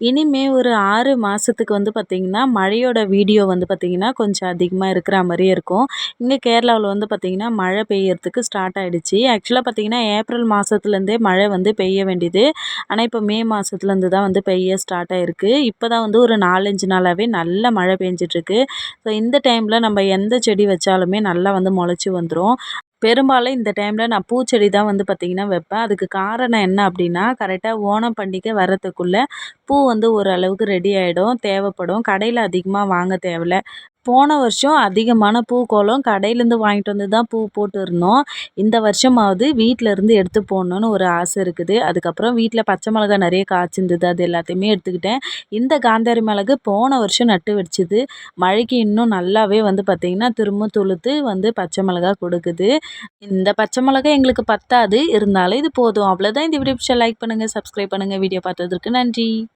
இனிமே ஒரு ஆறு மாதத்துக்கு வந்து பார்த்திங்கன்னா மழையோட வீடியோ வந்து பார்த்திங்கன்னா கொஞ்சம் அதிகமாக இருக்கிற மாதிரியே இருக்கும். இங்கே கேரளாவில் வந்து பார்த்திங்கன்னா மழை பெய்யறதுக்கு ஸ்டார்ட் ஆகிடுச்சி ஆக்சுவலாக பார்த்திங்கன்னா ஏப்ரல் மாதத்துலேருந்தே மழை வந்து பெய்ய வேண்டியது. ஆனால் இப்போ மே மாதத்துலேருந்து தான் வந்து பெய்ய ஸ்டார்ட் ஆகிருக்கு இப்போ தான் வந்து ஒரு நாலஞ்சு நாளாகவே நல்ல மழை பெஞ்சிட்ருக்கு. ஸோ இந்த டைமில் நம்ம எந்த செடி வச்சாலுமே நல்லா வந்து முளைச்சி வந்துடும் பெரும்பாலும் இந்த டைமில் நான் பூச்செடி தான் வந்து பார்த்திங்கன்னா வைப்பேன். அதுக்கு காரணம் என்ன அப்படின்னா கரெக்டாக ஓணம் பண்டிகை வரத்துக்குள்ளே பூ வந்து ஓரளவுக்கு ரெடி ஆகிடும் தேவைப்படும். கடையில் அதிகமாக வாங்க தேவையில்ல. போன வருஷம் அதிகமான பூக்கோளம் கடையிலேருந்து வாங்கிட்டு வந்து தான் பூ போட்டு இருந்தோம் இந்த வருஷமாவது வீட்டிலேருந்து எடுத்து போடணுன்னு ஒரு ஆசை இருக்குது. அதுக்கப்புறம் வீட்டில் பச்சை மிளகா நிறைய காய்ச்சிருந்தது அது எல்லாத்தையுமே எடுத்துக்கிட்டேன். இந்த காந்தாரி மிளகு போன வருஷம் நட்டு வச்சுது மழைக்கு இன்னும் நல்லாவே வந்து பார்த்திங்கன்னா திரும்ப துளுத்து வந்து பச்சை மிளகா கொடுக்குது. இந்த பச்சை மிளகா எங்களுக்கு பத்தாது. இருந்தாலும் இது போதும். அவ்வளோதான் இந்த வீடியோ லைக் பண்ணுங்கள் சப்ஸ்கிரைப் பண்ணுங்கள் வீடியோ பார்த்ததுக்கு நன்றி.